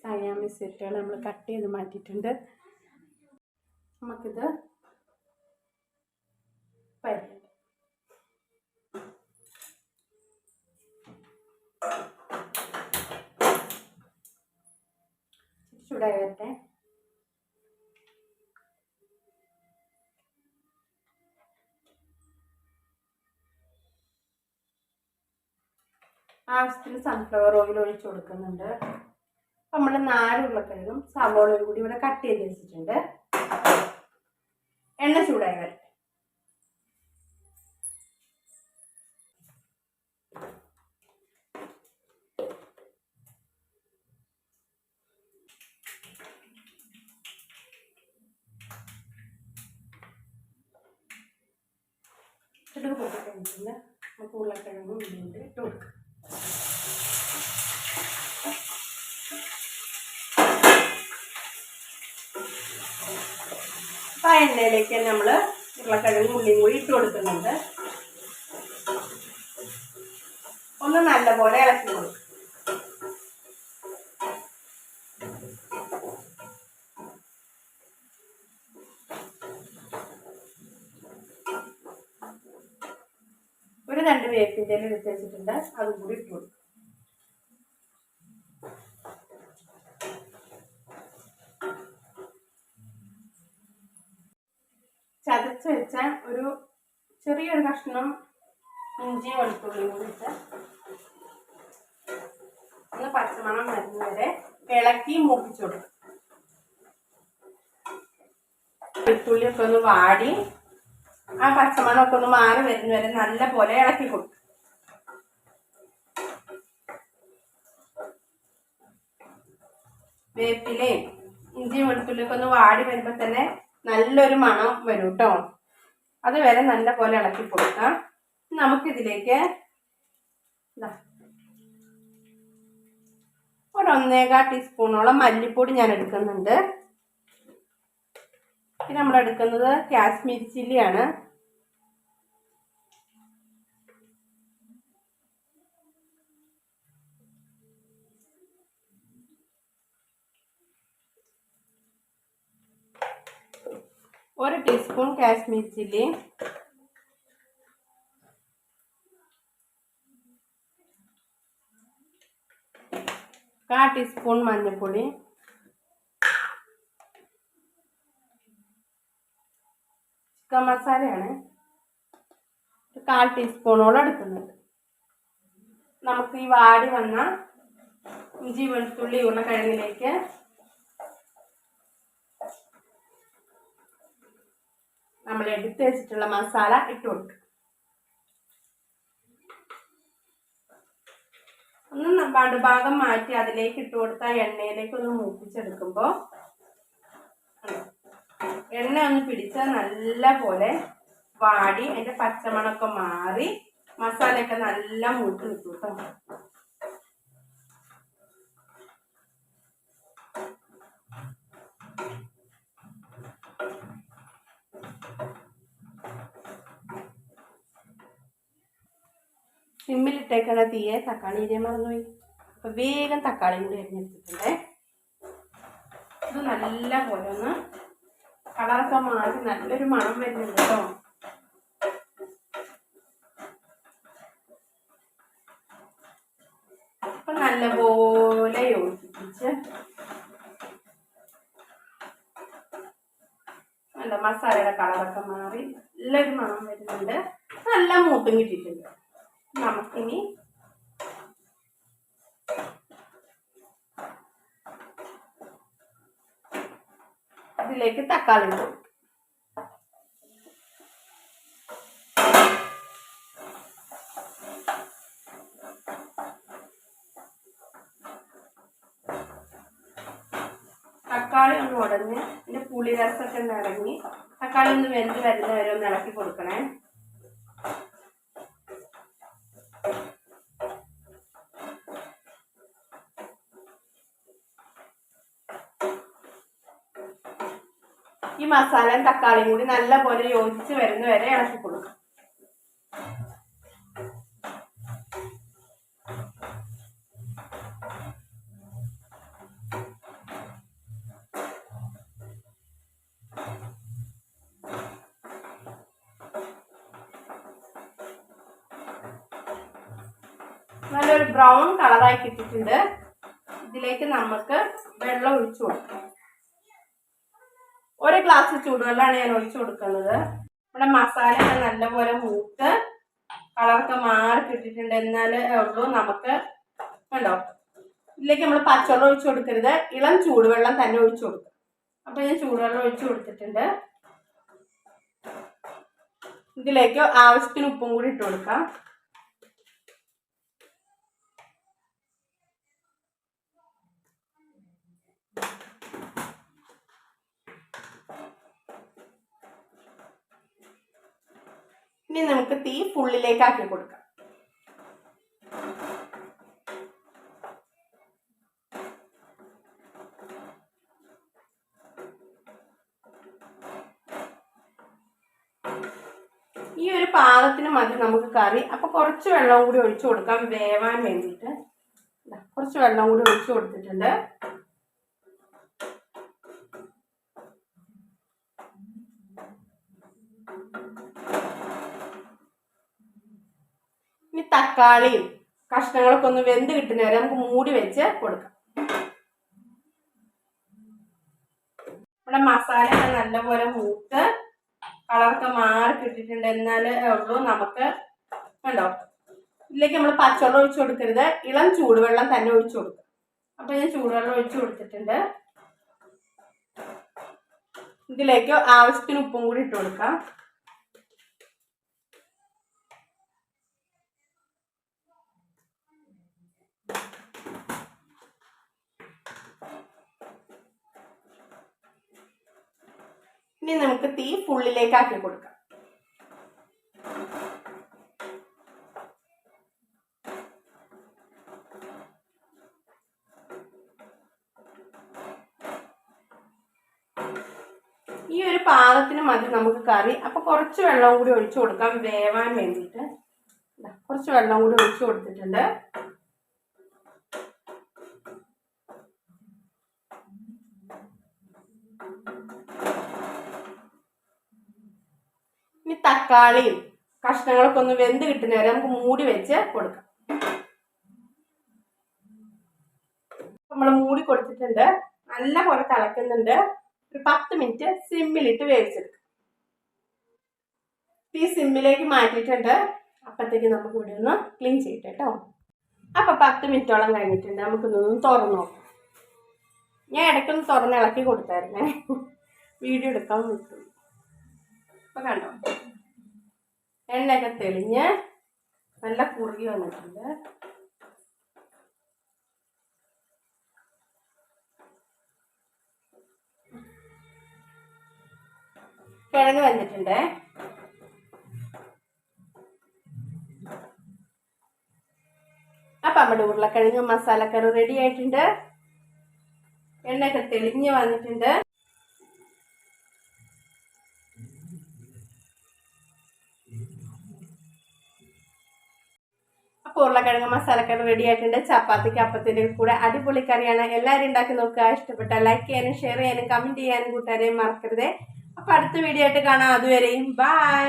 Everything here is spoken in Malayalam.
സയാമി സെറ്റുകൾ നമ്മൾ കട്ട് ചെയ്ത് മാറ്റിയിട്ടുണ്ട്. നമുക്കിത് വരട്ടെ ആവശ്യത്തിന് സൺഫ്ലവർ ഓയിൽ ഒഴിച്ചു കൊടുക്കുന്നുണ്ട്. നമ്മൾ നാല് ഉരുളക്കിഴങ്ങും സവോളയും കൂടി ഇവിടെ കട്ട് ചെയ്ത് വെച്ചിട്ടുണ്ട്. എണ്ണ ചൂടായി വരട്ടെ. കടുക് പൊട്ടിക്കഴിഞ്ഞിട്ടുണ്ട്. നമുക്ക് ഉരുളക്കിഴങ്ങും ഇട്ട് കൊടുക്കാം. എണ്ണയിലേക്ക് നമ്മൾ ഉരുളക്കിഴങ്ങും ഉള്ളിയും കൂടി ഇട്ട് കൊടുക്കുന്നുണ്ട്. ഒന്ന് നല്ലപോലെ ഇളക്കി കൊടുക്കും. ഒരു രണ്ട് വേപ്പിന്റെ വെച്ചിട്ടുണ്ട്. അതും കൂടി ഇട്ട് കൊടുക്കും. ചതച്ച് വെച്ച ഒരു ചെറിയൊരു കഷ്ണം ഇഞ്ചി വെളുത്തുള്ളിയും കൂടി ഒന്ന് പച്ചമണം വരുന്ന വരെ ഇളക്കി മൂപ്പിച്ചു വെളുത്തുള്ളിയൊക്കെ ഒന്ന് വാടി ആ പച്ചമണമൊക്കെ ഒന്ന് മാറി വരുന്ന വരെ നല്ല പോലെ ഇളക്കി കൊടുക്കും. വേപ്പിലയും ഇഞ്ചി വെളുത്തുള്ളിയൊക്കെ ഒന്ന് വാടി വരുമ്പോൾ തന്നെ നല്ലൊരു മണം വരും കേട്ടോ അതുവരെ നല്ല പോലെ ഇളക്കി കൊടുക്കാം. നമുക്കിതിലേക്ക് ഒരു ഒന്നേകാൽ ടീസ്പൂണോളം മല്ലിപ്പൊടി ഞാൻ എടുക്കുന്നുണ്ട്. പിന്നെ നമ്മൾ എടുക്കുന്നത് കാശ്മീരി ചില്ലിയാണ്. ഒരു ടീസ്പൂൺ കാശ്മീർ ചില്ലി. കാ ടീസ്പൂൺ മഞ്ഞൾപ്പൊടി. ചിക്കൻ മസാലയാണ്. കാൽ ടീസ്പൂണോളം എടുക്കുന്നത് നമുക്ക് ഈ വാടി വന്ന ഇഞ്ചി വെളുത്തുള്ളി ഉരുളക്കിഴങ്ങിലേക്ക് നമ്മൾ എടുത്ത് വെച്ചിട്ടുള്ള മസാല ഇട്ട് കൊടുക്കുക ഒന്ന് പടുഭാഗം മാറ്റി അതിലേക്ക് ഇട്ട് കൊടുത്ത എണ്ണയിലേക്ക് ഒന്ന് മൂപ്പിച്ചെടുക്കുമ്പോൾ എണ്ണ ഒന്ന് പിടിച്ച് നല്ല പോലെ വാടി അതിന്റെ പച്ചമണമൊക്കെ മാറി മസാലയൊക്കെ നല്ല മൂത്ത് കിട്ടും കേട്ടോ സിമ്മിലിട്ടേക്കണ തീയെ. തക്കാളി ഇരിയാൻ മറന്നുപോയി. അപ്പൊ വേഗം തക്കാളിയും കൂടി അരിഞ്ഞെടുത്തിട്ടുണ്ടേ ഇത് നല്ല പോലെ ഒന്ന് കളറൊക്കെ മാറി നല്ലൊരു മണം വരുന്നുണ്ട് കേട്ടോ. അപ്പൊ നല്ലപോലെ യോജിപ്പിച്ച് നല്ല മസാലയുടെ കളറൊക്കെ മാറി നല്ലൊരു മണം വരുന്നുണ്ട്. നല്ല മൂത്തും കിട്ടിയിട്ടുണ്ട്. നമുക്കിനി ഇതിലേക്ക് തക്കാളി ഇടും. തക്കാളി ഒന്ന് ഉടഞ്ഞ് ഇതിന്റെ പുളി രസമൊക്കെ ഒന്ന് ഇറങ്ങി തക്കാളി ഒന്ന് വെന്ത് വരുന്ന വരെ ഒന്ന് ഇളക്കി കൊടുക്കണേ. ഈ മസാലയും തക്കാളിയും കൂടി നല്ലപോലെ യോജിച്ച് വരുന്ന വരെ ഇളക്കി കൊടുക്കാം. നല്ലൊരു ബ്രൗൺ കളറായി കിട്ടിയിട്ടുണ്ട്. ഇതിലേക്ക് നമുക്ക് വെള്ളം ഒഴിച്ചു കൊടുക്കാം. ഒരു ഗ്ലാസ് ചൂടുവെള്ളമാണ് ഞാൻ ഒഴിച്ചു കൊടുക്കുന്നത്. നമ്മുടെ മസാല നല്ലപോലെ മൂത്ത് കളറൊക്കെ മാറി കിട്ടിയിട്ടുണ്ട് എന്നാലേ ഉള്ളൂ നമുക്ക് കണ്ടോ? ഇതിലേക്ക് നമ്മൾ പച്ചവെള്ളം ഒഴിച്ചു കൊടുക്കരുത്. ഇളം ചൂടുവെള്ളം തന്നെ ഒഴിച്ചു കൊടുക്കും അപ്പോൾ ഞാൻ ചൂടുവെള്ളം ഒഴിച്ചു കൊടുത്തിട്ടുണ്ട്. ഇതിലേക്ക് ആവശ്യത്തിന് ഉപ്പും കൂടി ഇട്ട് കൊടുക്കാം. ഇനി നമുക്ക് തീ ഫുള്ളിലേക്ക് ആക്കി കൊടുക്കാം. ഈ ഒരു പാകത്തിന് മതി നമുക്ക് കറി. അപ്പൊ കുറച്ച് വെള്ളം കൂടി ഒഴിച്ചു കൊടുക്കാം. വേവാൻ വേണ്ടിയിട്ട്. കുറച്ച് വെള്ളം കൂടി ഒഴിച്ചു കൊടുത്തിട്ടുണ്ട്. തക്കാളിയും കഷ്ണങ്ങളൊക്കെ ഒന്ന് വെന്ത് കിട്ടുന്ന വരെ നമുക്ക് മൂടി വെച്ച് കൊടുക്കാം. നമ്മുടെ മസാല നല്ലപോലെ മൂത്ത് കളറൊക്കെ മാറി കിട്ടിയിട്ടുണ്ട്. എന്നാലേ ഉള്ളൂ നമുക്ക് കണ്ടോ? ഇതിലേക്ക് നമ്മൾ പച്ചവെള്ളം ഒഴിച്ചു കൊടുക്കരുത്. ഇളം ചൂടുവെള്ളം തന്നെ ഒഴിച്ചു കൊടുക്കുക. അപ്പൊ ഞാൻ ചൂടുവെള്ളം ഒഴിച്ചു കൊടുത്തിട്ടുണ്ട്. ഇതിലേക്ക് ആവശ്യത്തിന് ഉപ്പും കൂടി ഇട്ട് കൊടുക്കാം. ഇനി നമുക്ക് തീ ഫുള്ളിലേക്ക് ആക്കി കൊടുക്കാം. ഈ ഒരു പാകത്തിന് മതി നമുക്ക് കറി. അപ്പൊ കുറച്ച് വെള്ളം കൂടി ഒഴിച്ചു കൊടുക്കാം. വേവാൻ വേണ്ടിയിട്ട്. കുറച്ച് വെള്ളം കൂടി ഒഴിച്ചു കൊടുത്തിട്ടുണ്ട്. തക്കാളിയും കഷ്ണങ്ങളൊക്കെ ഒന്ന് വെന്ത് കിട്ടുന്ന വരെ നമുക്ക് മൂടി വെച്ച് കൊടുക്കാം. നമ്മൾ മൂടി കൊടുത്തിട്ടുണ്ട്. നല്ല പോലെ തിളക്കുന്നുണ്ട്. ഒരു പത്ത് മിനിറ്റ് സിമ്മിലിട്ട് വേവിച്ചെടുക്കാം. തീ സിമ്മിലേക്ക് മാറ്റിയിട്ടുണ്ട്. അപ്പത്തേക്ക് നമുക്ക് ഇവിടെ ഒന്ന് ക്ലീൻ ചെയ്യട്ടെ കേട്ടോ. അപ്പൊ പത്ത് മിനിറ്റോളം കഴിഞ്ഞിട്ടുണ്ട്. നമുക്കൊന്ന് തുറന്നു നോക്കാം. ഞാൻ ഇടയ്ക്കൊന്ന് തുറന്ന് ഇളക്കി കൊടുത്തായിരുന്നേ. വീഡിയോ എടുക്കാൻ വിട്ടു. ഇപ്പൊ കണ്ടോ? എണ്ണയൊക്കെ തെളിഞ്ഞ് നല്ല കുറുകി വന്നിട്ടുണ്ട്. കിഴങ്ങ് വന്നിട്ടുണ്ട്. അപ്പം നമ്മുടെ ഉരുളക്കിഴങ്ങ് മസാലക്കറി റെഡി ആയിട്ടുണ്ട്. എണ്ണയൊക്കെ തെളിഞ്ഞ് വന്നിട്ടുണ്ട്. ഉരുളക്കിഴങ്ങ് മസാലക്കറി റെഡി ആയിട്ടുണ്ട്. ചപ്പാത്തിക്ക് അപ്പത്തിന്റെ കൂടെ അടിപൊളി കറിയാണ്. എല്ലാവരും ഉണ്ടാക്കി നോക്കുക. ഇഷ്ടപ്പെട്ട ലൈക്ക് ചെയ്യാനും ഷെയർ ചെയ്യാനും കമന്റ് ചെയ്യാനും കൂട്ടുകാരെയും മറക്കരുത്. അപ്പോൾ അടുത്ത വീഡിയോ ആയിട്ട് കാണാം. അതുവരെയും ബൈ